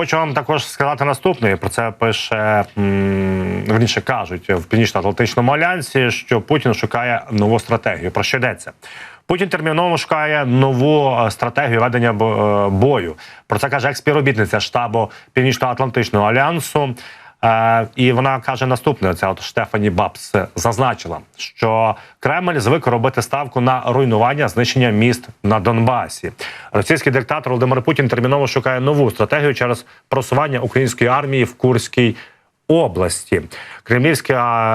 Хочу вам також сказати наступне. Про це пише верніше кажуть в північно-атлантичному альянсі, що Путін шукає нову стратегію. Про що йдеться? Путін терміново шукає нову е, стратегію ведення е, бою. Про це каже експіробітниця штабу Північно-Атлантичного альянсу. Е, і вона каже наступне: ця от Штефані Бабс зазначила, що Кремль звик робити ставку на руйнування знищення міст на Донбасі. Російський диктатор Володимир Путін терміново шукає нову стратегію через просування української армії в Курській області. Кремлівська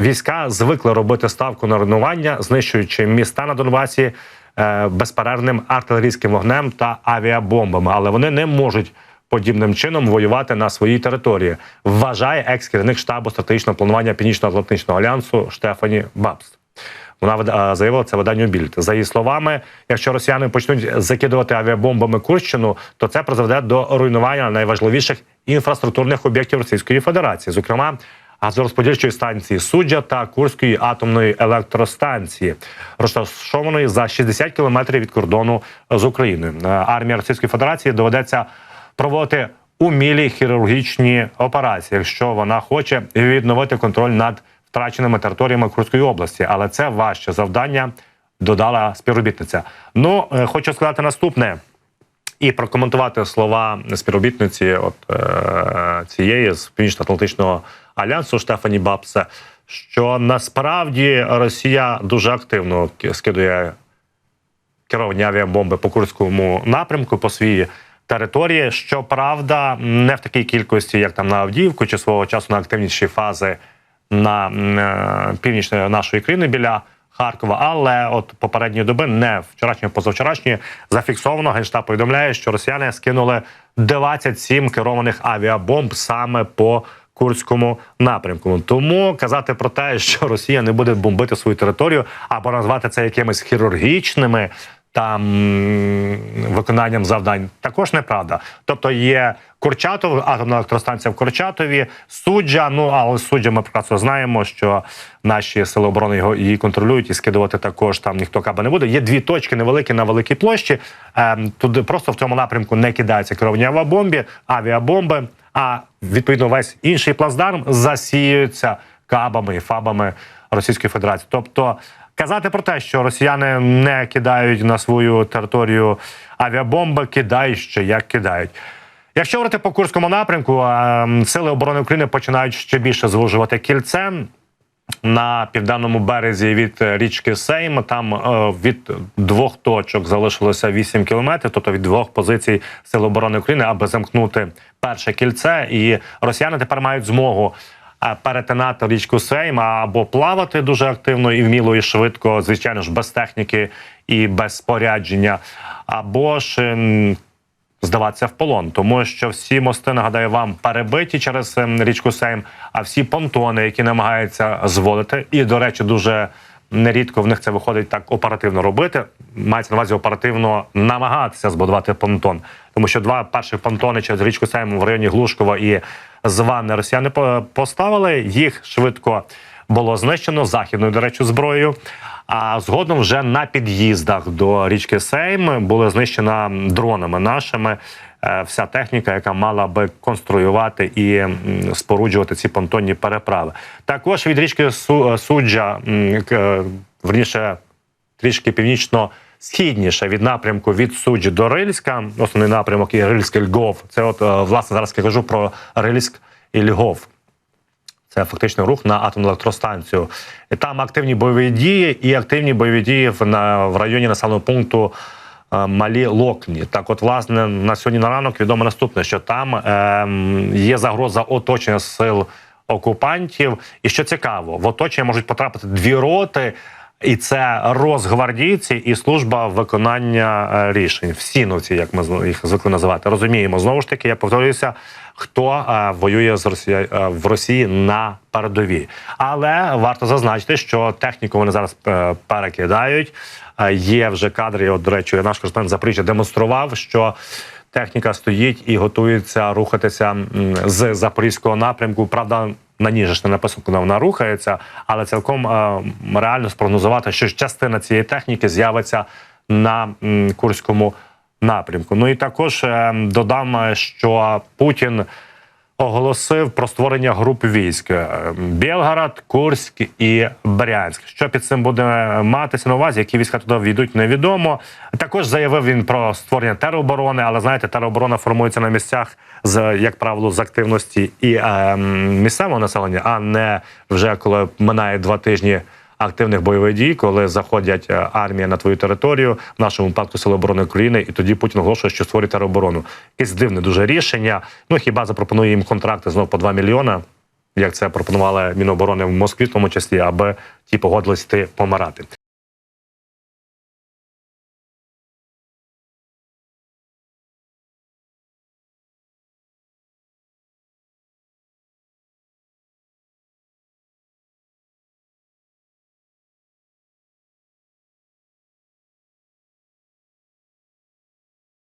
е, війська звикли робити ставку на руйнування, знищуючи міста на Донбасі е, безперервним артилерійським вогнем та авіабомбами, але вони не можуть. Подібним чином воювати на своїй території, вважає екс-керівник штабу стратегічного планування Північно-Атлантичного альянсу Штефані Бабст. Вона заявила це виданню Більд. За її словами, якщо росіяни почнуть закидувати авіабомбами Курщину, то це призведе до руйнування найважливіших інфраструктурних об'єктів Російської Федерації, зокрема газорозподільчої станції суджа та Курської атомної електростанції, розташованої за 60 кілометрів від кордону з Україною. Е, Армія Російської Федерації доведеться проводити умілі хірургічні операції, якщо вона хоче відновити контроль над втраченими територіями Курської області, але це важче завдання. Додала співробітниця. Ну е, хочу сказати наступне і прокоментувати слова співробітниці от е, цієї з північно-атлантичного альянсу Штефані Бабсе, що насправді Росія дуже активно скидує керовані авіабомби по Курському напрямку по своїй території. Щоправда, не в такій кількості, як там на Авдіївку, чи свого часу на активніші фази на е, північної нашої країни біля Харкова. Але от попередньої доби, не вчорашньої, позавчорашньої, зафіксовано генштаб повідомляє, що росіяни скинули 27 керованих авіабомб саме по. Курському напрямку тому казати про те, що Росія не буде бомбити свою територію, або назвати це якимись хірургічними там виконанням завдань, також неправда. Тобто є Курчатов, атомна електростанція в Курчатові, суджа. Ну але суджа ми прекрасно знаємо, що наші сили оборони його її контролюють і скидувати також там ніхто каби не буде. Є дві точки невеликі на великій площі. Ем, туди просто в цьому напрямку не кидаються керовані авіабомби, авіабомби. А відповідно весь інший плацдарм засіюється кабами і фабами Російської Федерації. Тобто казати про те, що росіяни не кидають на свою територію авіабомби, кидають ще як кидають. Якщо говорити по Курському напрямку, сили оборони України починають ще більше звужувати кільце на південному березі від е, річки Сейм. Там е, від двох точок залишилося 8 кілометрів, тобто від двох позицій Сил оборони України, аби замкнути перше кільце. І росіяни тепер мають змогу. Е, Перетинати річку Сейм або плавати дуже активно і вміло і швидко, звичайно ж, без техніки і без спорядження, або ж ем, здаватися в полон, тому що всі мости нагадаю вам перебиті через ем, річку Сейм, а всі понтони, які намагаються зводити, і до речі, дуже нерідко в них це виходить так оперативно робити. Мається на увазі оперативно намагатися збудувати понтон, тому що два перших понтони через річку Сейм в районі Глушкова і Званне росіяни по- поставили. Їх швидко було знищено західною, до речі, зброєю. А згодом вже на під'їздах до річки Сейм була знищена дронами нашими е, вся техніка, яка мала би конструювати і споруджувати ці понтонні переправи. Також від річки Су- Суджа, е, верніше, трішки північно. Східніше від напрямку від Суджі до Рильська, основний напрямок і Рильськ Льгов. Це от е, власне зараз я кажу про Рильськ і Льгов. Це фактично рух на атомну електростанцію. І там активні бойові дії і активні бойові дії в, на, в районі населеного пункту е, Малі Локні. Так, от, власне, на сьогодні на ранок відомо наступне, що там е, є загроза оточення сил окупантів. І що цікаво, в оточення можуть потрапити дві роти. І це розгвардійці і служба виконання е, рішень. Всіновці, як ми їх звикли називати. Розуміємо знову ж таки. Я повторююся, хто е, воює з Росії е, в Росії на передовій. Але варто зазначити, що техніку вони зараз перекидають. Є вже кадри. От, до речі, наш кореспондент Запоріжжя демонстрував, що техніка стоїть і готується рухатися з запорізького напрямку. Правда, на ній же ж не написано, куди вона рухається, але цілком е, реально спрогнозувати, що частина цієї техніки з'явиться на курському напрямку. Ну і також е, додам, е, що Путін оголосив про створення груп військ: е, Білгород, Курськ і Брянськ. Що під цим буде матися на увазі, які війська туди війдуть, невідомо. Також заявив він про створення тероборони, але знаєте, тероборона формується на місцях з як правило з активності і е, місцевого населення, а не вже коли минає два тижні. Активних бойових дій, коли заходять е, армія на твою територію, в нашому випадку Сили оборони України, і тоді Путін оголошує, що створює тероборону. Якесь дивне дуже рішення. Ну хіба запропонує їм контракти знов по 2 мільйона, як це пропонували Міноборони в Москві, в тому числі, аби ті погодились йти помирати.